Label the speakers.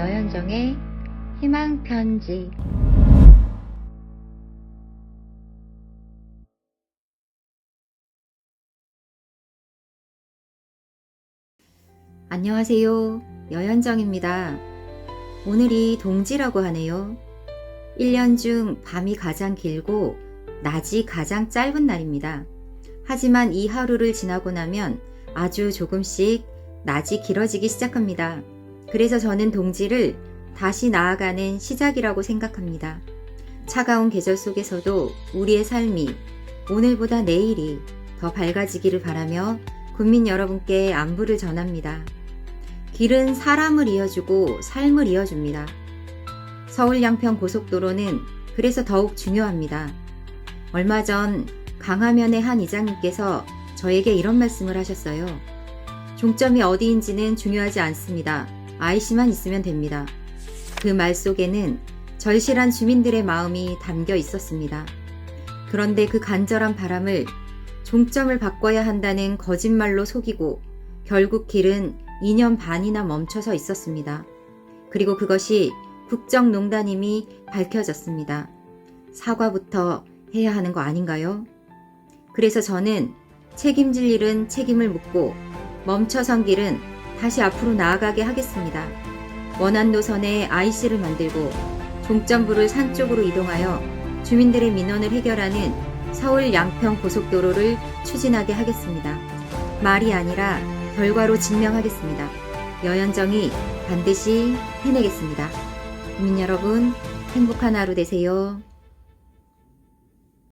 Speaker 1: 여현정의 희망편지 안녕하세요. 여현정입니다. 오늘이 동지라고 하네요. 1년 중 밤이 가장 길고 낮이 가장 짧은 날입니다. 하지만 이 하루를 지나고 나면 아주 조금씩 낮이 길어지기 시작합니다. 그래서 저는 동지를 다시 나아가는 시작이라고 생각합니다. 차가운 계절 속에서도 우리의 삶이 오늘보다 내일이 더 밝아지기를 바라며 국민 여러분께 안부를 전합니다. 길은 사람을 이어주고 삶을 이어줍니다. 서울 양평 고속도로는 그래서 더욱 중요합니다. 얼마 전 강화면의 한 이장님께서 저에게 이런 말씀을 하셨어요. 종점이 어디인지는 중요하지 않습니다. IC만 있으면 됩니다. 그 말 속에는 절실한 주민들의 마음이 담겨 있었습니다. 그런데 그 간절한 바람을 종점을 바꿔야 한다는 거짓말로 속이고 결국 길은 2년 반이나 멈춰서 있었습니다. 그리고 그것이 국정농단임이 밝혀졌습니다. 사과부터 해야 하는 거 아닌가요? 그래서 저는 책임질 일은 책임을 묻고 멈춰선 길은 다시 앞으로 나아가게 하겠습니다. 원한 노선에 IC를 만들고 종점부를 산 쪽으로 이동하여 주민들의 민원을 해결하는 서울 양평 고속도로를 추진하게 하겠습니다. 말이 아니라 결과로 증명하겠습니다. 여연정이 반드시 해내겠습니다. 국민 여러분, 행복한 하루 되세요.